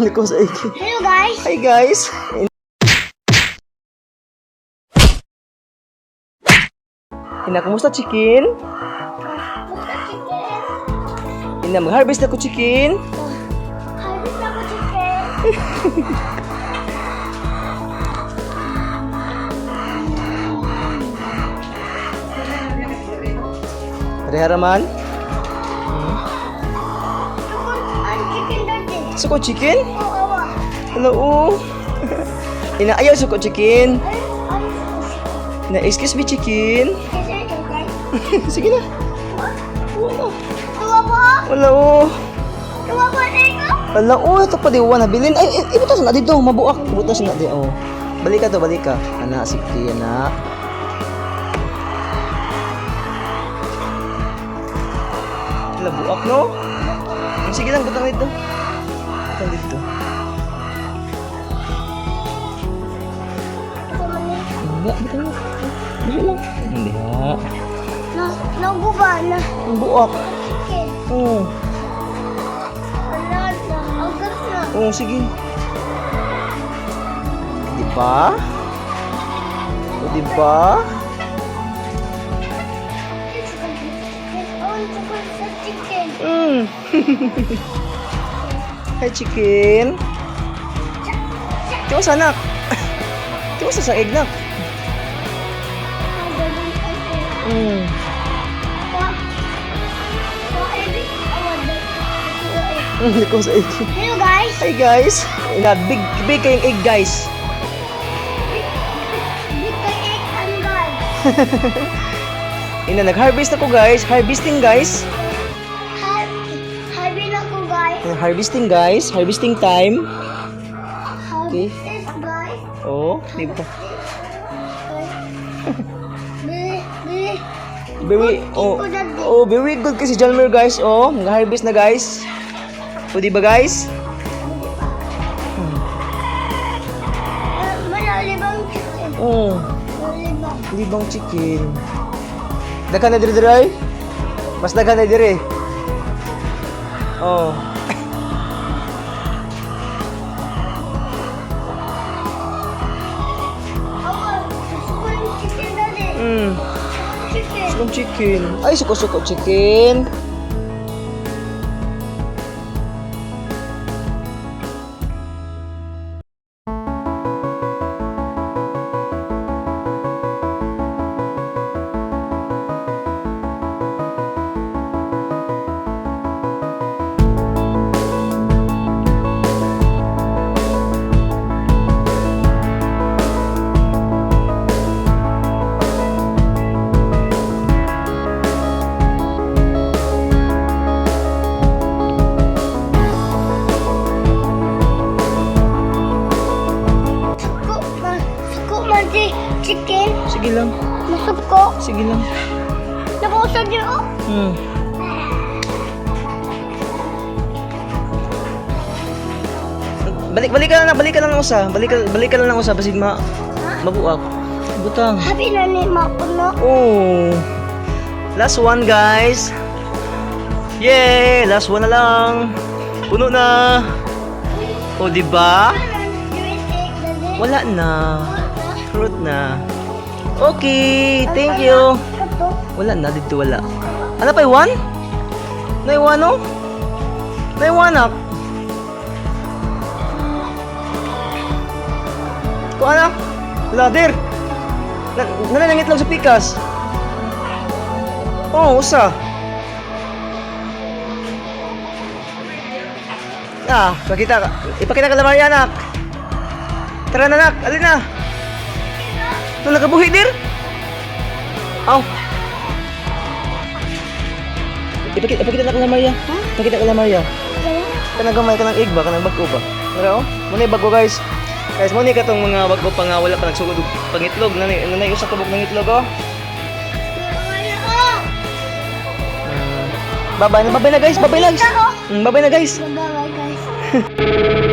Liko sa iki. Hello guys. Hi guys! Ina, kumusta chicken? Ina, mag-harvest ako chicken. Harvest ako chicken. Pareha raman. Tukun ang chicken dati. Suko chicken? Hello. Ina, ayaw suko chicken. Ina, excuse me chicken. Sige na. Po. Wala oh. Na. Wala oh, ito pa di nabilin. Ay, ay, ibutas na dito. Mabuak. Ibutas na di. Oh. Balik ka to, balik ka. Ana, sige na. Wala, buak no? Sige lang, butang dito. Butang dito. Ito man. Hindi, butang mo. Dali lang. Hindi ha. Na, naguba na. Chicken. Oo. Oo, sige. Di ba? O, di ba? On Hi, chicken. Tiyo sa anak. Tiyo sa sa egg nak. Mm. Hindi ko sa egg. Hello guys. Hi, guys. Ina, big, big kayong egg, guys. Big kay egg guys. Ina, nag-harvest ako, guys. Harvesting, guys. Na ko guys. Harvesting, guys. Harvesting time. Okay. Oh, di ba? Very, oh, oh, very good kasi Jalmer, guys. Oh, nag-harvest na, guys. O, di ba, guys? Oh, libang chicken. Daghan na dire dire. Mas daghan na dire. Oh. Mm. Chicken. Chicken. Ay, suko-suko chicken. Si chicken. Sige lang. Masuko. Sige lang. Nakusag niyo oh. Hmm. Balik balik ka lang, balik ka lang ng usa. Balik ka, balik ka lang ng usa basig ma mabuak. Butang. Habi na ni mapuno. Oh. Last one, guys. Yay! Last one na lang. Puno na. O, di ba? Wala na. Fruit na. Okay, thank you. Wala na, dito wala. Ano pa, iwan? Naiwan, no? Naiwanak. Ko anak. Lader. Na nananangit lang sa pikas. Oh, usa. Ah, pakita ka. Ipakita ka naman anak. Tara na, anak. Alin na. Ito nakabuhi, dir. Aw. Ipakita, ipakita na ka na Maria. Ipakita ka na Maria. Kanang gamay, kanang egg ba? Kanang bago ba? Oh. Muna yung bago, guys. Guys, muna ka itong mga bago pa nga wala pa nagsugod og pangitlog. Nanay, nanay usa kabog ng itlog, oh. Uh, babay na, babay na, guys. Babay na, guys. Mm, babay na, guys. Bye-bye guys.